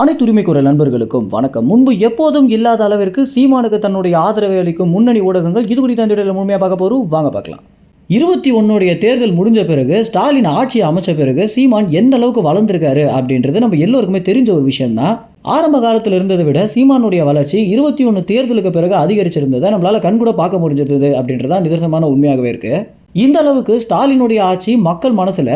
அனைத்து உரிமை குரல் நண்பர்களுக்கும் வணக்கம். முன்பு எப்போதும் இல்லாத அளவிற்கு சீமானுக்கு தன்னுடைய ஆதரவை அளிக்கும் முன்னணி ஊடகங்கள் இது குறித்த அந்த முழுமையாக பார்க்க போகிறோம் வாங்க பார்க்கலாம். இருபத்தி ஒன்னுடைய தேர்தல் முடிஞ்ச பிறகு ஸ்டாலின் ஆட்சியை அமைச்ச பிறகு சீமான் எந்த அளவுக்கு வளர்ந்துருக்காரு அப்படின்றது நம்ம எல்லோருக்குமே தெரிஞ்ச ஒரு விஷயம்தான். ஆரம்ப காலத்தில் இருந்ததை விட சீமானுடைய வளர்ச்சி இருபத்தி ஒன்று தேர்தலுக்கு பிறகு அதிகரிச்சிருந்ததை நம்மளால் கண்கூட பார்க்க முடிஞ்சிருந்தது அப்படின்றதான் நிதர்சனமான உண்மையாகவே இருக்கு. இந்த அளவுக்கு ஸ்டாலினுடைய ஆட்சி மக்கள் மனசுல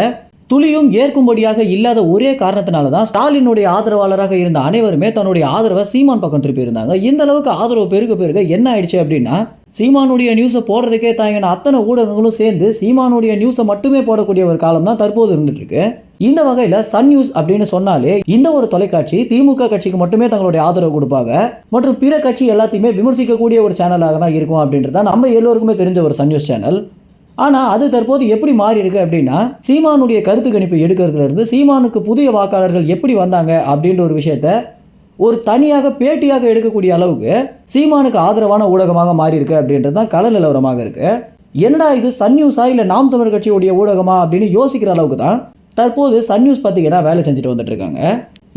துளியும் ஏற்கும்படியாக இல்லாத ஒரே காரணத்தினால தான் ஸ்டாலினுடைய ஆதரவாளராக இருந்த அனைவருமே தன்னுடைய ஆதரவை சீமான் பக்கம் திருப்பி இருந்தாங்க. இந்த அளவுக்கு ஆதரவு பெருக பெருக என்ன ஆயிடுச்சு அப்படின்னா சீமானுடைய நியூஸை போடுறதுக்கே தாங்கின அத்தனை ஊடகங்களும் சேர்ந்து சீமானுடைய நியூஸை மட்டுமே போடக்கூடிய ஒரு காலம் தான் தற்போது இருந்துட்டு இருக்கு இந்த வகையில் சன் நியூஸ் அப்படின்னு சொன்னாலே இந்த ஒரு தொலைக்காட்சி திமுக கட்சிக்கு மட்டுமே தங்களுடைய ஆதரவு கொடுப்பாங்க. மற்றும் பிற கட்சி எல்லாத்தையுமே விமர்சிக்கக்கூடிய ஒரு சேனலாக தான் இருக்கும் அப்படின்றது தான் நம்ம எல்லோருக்குமே தெரிஞ்ச ஒரு சன் நியூஸ் சேனல் ஆனால் அது தற்போது எப்படி மாறி இருக்கு அப்படின்னா சீமானுடைய கருத்து கணிப்பு எடுக்கிறதுல இருந்து சீமானுக்கு புதிய வாக்காளர்கள் எப்படி வந்தாங்க அப்படின்ற ஒரு விஷயத்த ஒரு தனியாக பேட்டியாக எடுக்கக்கூடிய அளவுக்கு சீமானுக்கு ஆதரவான ஊடகமாக மாறி இருக்கு அப்படின்றது தான் கள நிலவரமாக இருக்கு. என்னடா இது சன் நியூஸா இல்லை நாம் தமிழர் கட்சியுடைய ஊடகமா அப்படின்னு யோசிக்கிற அளவுக்கு தான் தற்போது சன் நியூஸ் பார்த்தீங்கன்னா வேலை செஞ்சுட்டு வந்துட்டு இருக்காங்க.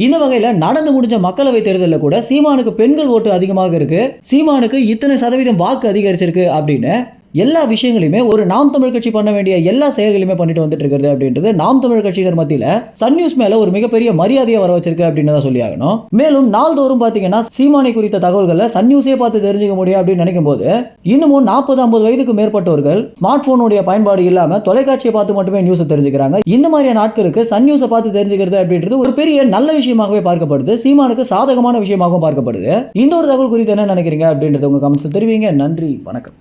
இந்த வகையில் நடந்து முடிஞ்ச மக்களவை தேர்தலில் கூட சீமானுக்கு பெண்கள் ஓட்டு அதிகமாக இருக்கு. சீமானுக்கு இத்தனை சதவீதம் வாக்கு அதிகரிச்சிருக்கு அப்படின்னு எல்லா விஷயங்களையுமே ஒரு நாம் தமிழ் கட்சி பண்ண வேண்டிய எல்லா செயல்களையுமே பண்ணிட்டு வந்துட்டு இருக்கிறது அப்படின்றது நாம் தமிழ் கட்சியினர் மத்தியில் சன் நியூஸ் மேல ஒரு மிகப்பெரிய மரியாதையை வர வச்சிருக்கு அப்படின்னு தான் சொல்லி ஆகணும். மேலும் நாள்தோறும் பார்த்தீங்கன்னா சீமானை குறித்த தகவல்களை சன் நியூஸே பார்த்து தெரிஞ்சுக்க முடியும் அப்படின்னு நினைக்கும் போது இன்னமும் நாற்பது ஐம்பது வயதுக்கு மேற்பட்டவர்கள் ஸ்மார்ட் போனுடைய பயன்பாடு இல்லாம தொலைக்காட்சியை பார்த்து மட்டுமே நியூஸை தெரிஞ்சுக்கிறாங்க. இந்த மாதிரியான நாட்களுக்கு சன் நியூஸை பார்த்து தெரிஞ்சுக்கிறது அப்படின்றது ஒரு பெரிய நல்ல விஷயமாகவே பார்க்கப்படுது. சீமானுக்கு சாதகமான விஷயமாகவும் பார்க்கப்படுது. இன்னொரு தகவல் குறித்து என்ன நினைக்கிறீங்க அப்படின்றது உங்க கமெண்ட்ஸ் தெரிவிங்க. நன்றி. வணக்கம்.